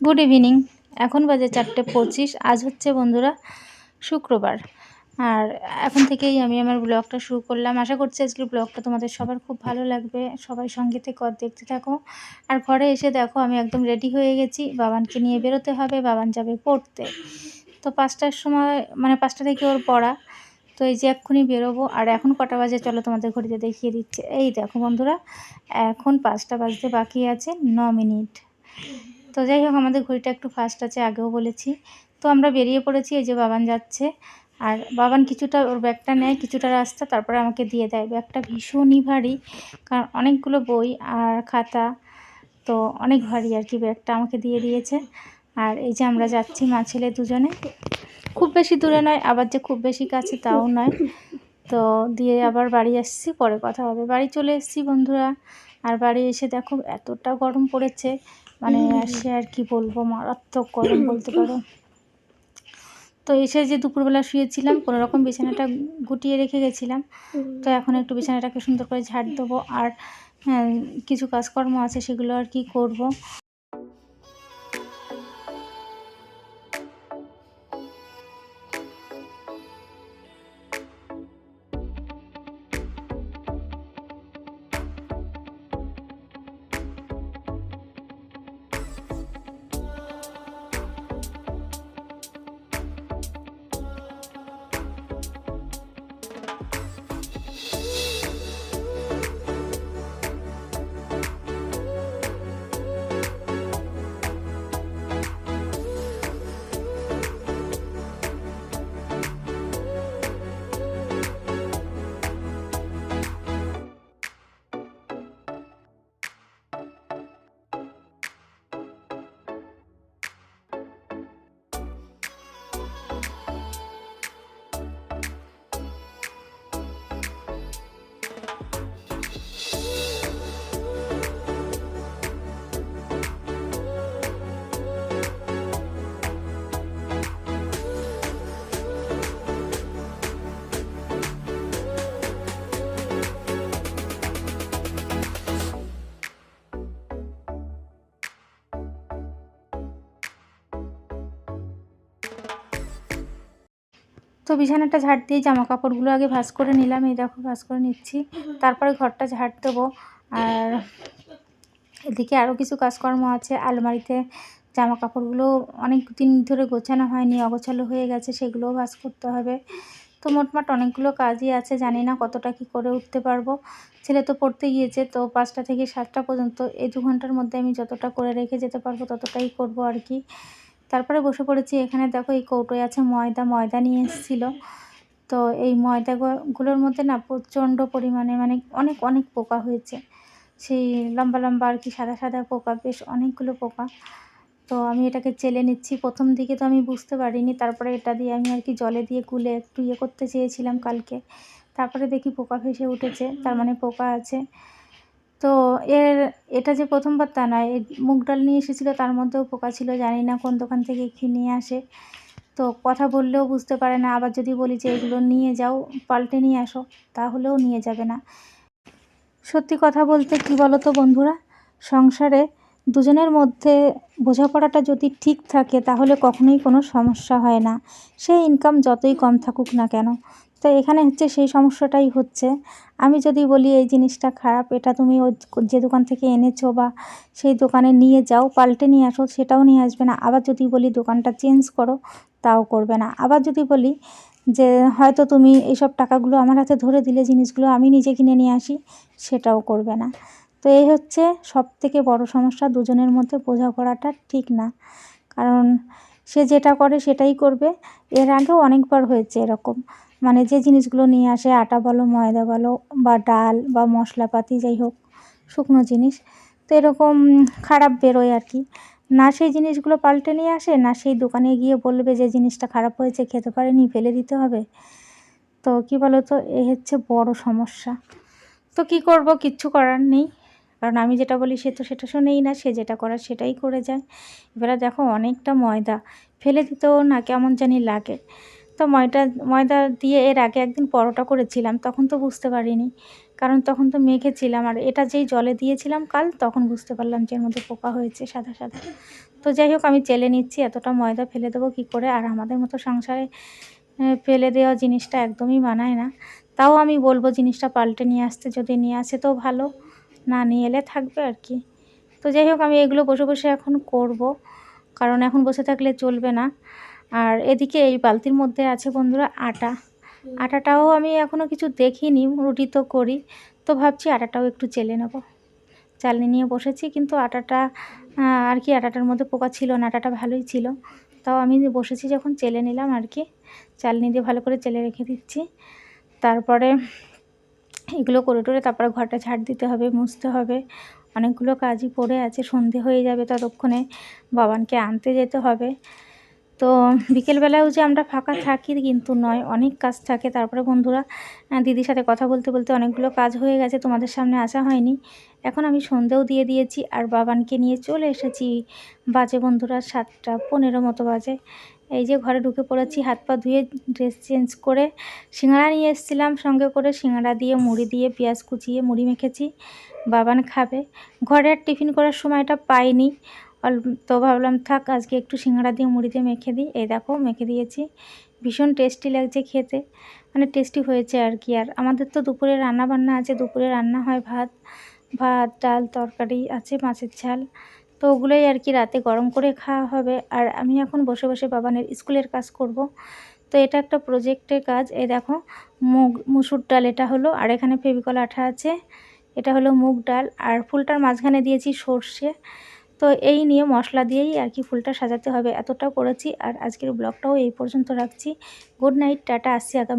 Good evening এখন বাজে চারটে পঁচিশ। আজ হচ্ছে বন্ধুরা শুক্রবার। আর এখন থেকেই আমি আমার ব্লগটা শুরু করলাম। আশা করছি আজকের ব্লগটা তোমাদের সবার খুব ভালো লাগবে। সবাই সঙ্গে থেকে দেখতে থাকো। আর ঘরে এসে দেখো, আমি একদম রেডি হয়ে গেছি। বাবানকে নিয়ে বেরোতে হবে। বাবান যাবে পড়তে। তো পাঁচটার সময় মানে পাঁচটা থেকে ওর পড়া। তো এই যে এক্ষুনি বেরোবো। আর এখন কটা বাজে চলো তোমাদের ঘড়িতে দেখিয়ে দিচ্ছে। এই দেখো বন্ধুরা, এখন পাঁচটা বাজতে বাকি আছে ন মিনিট। তো যাই হোক, আমাদের ঘড়িটা একটু ফাস্ট আছে, আগেও বলেছি। তো আমরা বেরিয়ে পড়েছি, এই যে বাবান যাচ্ছে। আর বাবান কিছুটা ওর ব্যাগটা নেয়, কিছুটা রাস্তা, তারপরে আমাকে দিয়ে দেয়। ব্যাগটা ভীষণই ভারী, কারণ অনেকগুলো বই আর খাতা, তো অনেক ভারী আর কি ব্যাগটা আমাকে দিয়ে দিয়েছে। আর এই যে আমরা যাচ্ছি, মা ছেলে দুজনে। খুব বেশি দূরে নয়, আবার যে খুব বেশি কাছে তাও নয়। তো দিয়ে আবার বাড়ি আসছি, পরে কথা হবে। বাড়ি চলে এসেছি বন্ধুরা। আর বাড়ি এসে দেখো, এতটা গরম পড়েছে। মানে সে আর কি বলব মারাত্মক গরম বলতে পারো। তো এসে যে দুপুরবেলা শুয়েছিলাম কোনো রকম বিছানাটা গুটিয়ে রেখে গেছিলাম। তো এখন একটু বিছানাটাকে সুন্দর করে ঝাড় দেবো। আর হ্যাঁ, কিছু কাজকর্ম আছে সেগুলো আর কি করব। তো বিছানাটা ঝাড় দিয়ে জামা কাপড়গুলো আগে ভাঁজ করে নিলাম। এই দেখো, ভাঁজ করে নিচ্ছি। তারপরে ঘরটা ঝাড় দেবো। আর এদিকে আরও কিছু কাজকর্ম আছে। আলমারিতে জামা কাপড়গুলো অনেক দিন ধরে গোছানো হয়নি, অগোছালো হয়ে গেছে, সেগুলোও ভাঁজ করতে হবে। তো মোটমাট অনেকগুলো কাজই আছে, জানি না কতটা কি করে উঠতে পারব। ছেলে তো পড়তে গিয়েছে, তো পাঁচটা থেকে সাতটা পর্যন্ত, এই দু ঘণ্টার মধ্যে আমি যতটা করে রেখে যেতে পারব ততটাই করব আর কি। তারপরে বসে পড়েছি, এখানে দেখো এই কৌটোয় আছে ময়দা ময়দা নিয়ে এসেছিল। তো এই ময়দাগুলোর মধ্যে না প্রচণ্ড পরিমাণে মানে অনেক অনেক পোকা হয়েছে। সেই লম্বা লম্বা আর কি সাদা সাদা পোকা, বেশ অনেকগুলো পোকা। তো আমি এটাকে চেলে নিচ্ছি। প্রথম দিকে তো আমি বুঝতে পারিনি, তারপরে এটা দিয়ে আমি আর কি জলে দিয়ে গুলে একটু ইয়ে করতে চেয়েছিলাম কালকে। তারপরে দেখি পোকা ভেসে উঠেছে, তার মানে পোকা আছে। তো এর, এটা যে প্রথমবার তা নয় মুগ ডাল নিয়ে এসেছিল, তার মধ্যেও পোকা ছিল, জানি না কোন দোকান থেকে কী নিয়ে আসে। তো কথা বললেও বুঝতে পারে না, আবার যদি বলি যে এগুলো নিয়ে যাও, পাল্টে নিয়ে আসো, তাহলেও নিয়ে যাবে না। সত্যি কথা বলতে কি বলো তো বন্ধুরা, সংসারে দুজনের মধ্যে বোঝাপড়াটা যদি ঠিক থাকে, তাহলে কখনোই কোনো সমস্যা হয় না। সেই ইনকাম যতই কম থাকুক না কেন তো এখানে হচ্ছে সেই সমস্যাটাই হচ্ছে। আমি যদি বলি এই জিনিসটা খারাপ, এটা তুমি ওই যে দোকান থেকে এনেছো বা সেই দোকানে নিয়ে যাও, পাল্টে নিয়ে আসো, সেটাও নিয়ে আসবে না। আবার যদি বলি দোকানটা চেঞ্জ করো, তাও করবে না। আবার যদি বলি যে হয়তো তুমি এইসব টাকাগুলো আমার হাতে ধরে দিলে, জিনিসগুলো আমি নিজে কিনে নিয়ে আসি, সেটাও করবে না। তো এই হচ্ছে সব থেকে বড় সমস্যা, দুজনের মধ্যে বোঝাপড়াটা ঠিক না। কারণ সে যেটা করে সেটাই করবে। এর আগেও অনেকবার হয়েছে এরকম। মানে যে জিনিসগুলো নিয়ে আসে, আটা বলো, ময়দা বলো, বা ডাল, বা মশলাপাতি, যাই হোক, শুকনো জিনিস, তো এরকম খারাপ বেরোয় আর কি। না সেই জিনিসগুলো পাল্টে নিয়ে আসে, না সেই দোকানে গিয়ে বলবে যে জিনিসটা খারাপ হয়েছে, খেতে পারেনি, ফেলে দিতে হবে। তো কি বলো তো এ হচ্ছে বড় সমস্যা। তো কি করব, কিচ্ছু করার নেই। কারণ আমি যেটা বলি, সে তো সেটা শোনেই না, সে যেটা করার সেটাই করে যায়। এবারে দেখো অনেকটা ময়দা ফেলে দিতেও না কেমন জানি লাগে। তো ময়দা ময়দা দিয়ে এর আগে একদিন পরোটা করেছিলাম, তখন তো বুঝতে পারিনি। কারণ তখন তো মেখেছিলাম আর এটা যেই জলে দিয়েছিলাম কাল, তখন বুঝতে পারলাম যে এর মধ্যে পোকা হয়েছে সাদা সাদা। তো যাই হোক, আমি চেলে নিচ্ছি, এতটা ময়দা ফেলে দেবো কী করে? আর আমাদের মতো সংসারে ফেলে দেওয়া জিনিসটা একদমই মানায় না। তাও আমি বলব জিনিসটা পাল্টে নিয়ে আসতে, যদি নিয়ে আসে তো ভালো। না নিয়ে এলে থাকবে আর কি। তো যাই হোক, আমি এগুলো বসে বসে এখন করব। কারণ এখন বসে থাকলে চলবে না। আর এদিকে এই বালতির মধ্যে আছে বন্ধুরা আটা। আটাটাও আমি এখনও কিছু দেখিনি, রুটি তো করি। তো ভাবছি আটাটাও একটু চেলে নেব। চালনি নিয়ে বসেছি, কিন্তু আটাটা আর কি আটাটার মধ্যে পোকা ছিল না, আটাটা ভালোই ছিল। তাও আমি বসেছি যখন চেলে নিলাম আর কি। চালনি দিয়ে ভালো করে চেলে রেখে দিচ্ছি। তারপরে এগুলো করে টোরে তারপরে ঘরটা ঝাড় দিতে হবে, মুছতে হবে। অনেকগুলো কাজই পড়ে আছে, সন্ধে হয়ে যাবে ততক্ষণে। বাবানকে আনতে যেতে হবে। তো বিকেলবেলাও যে আমরা ফাঁকা থাকি কিন্তু নয়, অনেক কাজ থাকে। তারপরে বন্ধুরা দিদির সাথে কথা বলতে বলতে অনেকগুলো কাজ হয়ে গেছে, তোমাদের সামনে আসা হয়নি। এখন আমি সন্ধেও দিয়ে দিয়েছি আর বাবানকে নিয়ে চলে এসেছি বাজে বন্ধুরা সাতটা পনেরো মতো বাজে। এই যে ঘরে ঢুকে পড়েছি, হাত পা ধুয়ে ড্রেস চেঞ্জ করে সিঙ্গাড়া নিয়ে এসেছিলাম, সঙ্গে করে সিঙ্গাড়া দিয়ে, মুড়ি দিয়ে, পেঁয়াজ কুচিয়ে মুড়ি মেখেছি, বাবান খাবে। ঘরে আর টিফিন করার সময়টা পাইনি। তো ভাবলাম, থাক, আজকে একটু সিঙ্গাড়া দিয়ে মুড়ি দিয়ে মেখে দিই। এই দেখো, মেখে দিয়েছি। ভীষণ টেস্টি লাগছে খেতে। মানে টেস্টি হয়েছে আর কি। আর আমাদের তো দুপুরে রান্না বান্না আছে। দুপুরে রান্না হয় ভাত ভাত, ডাল, তরকারি আছে, মাছের ঝাল। তো ওগুলোই আর কি রাতে গরম করে খাওয়া হবে। আর আমি এখন বসে বসে বাবানের স্কুলের কাজ করব। তো এটা একটা প্রজেক্টের কাজ। এই দেখো, মুগ, মুসুর ডাল এটা হলো। আর এখানে ফেবিকল আঠা আছে। এটা হলো মুগ ডাল। আর ফুলটার মাঝখানে দিয়েছি সর্ষে। তো এই নিয়ে মশলা দিয়েই আর কি ফুলটা সাজাতে হবে। এতটা করেছি আর আজকের ব্লগটাও এই পর্যন্ত রাখছি। গুড নাইট, টাটা, আসছি আগামী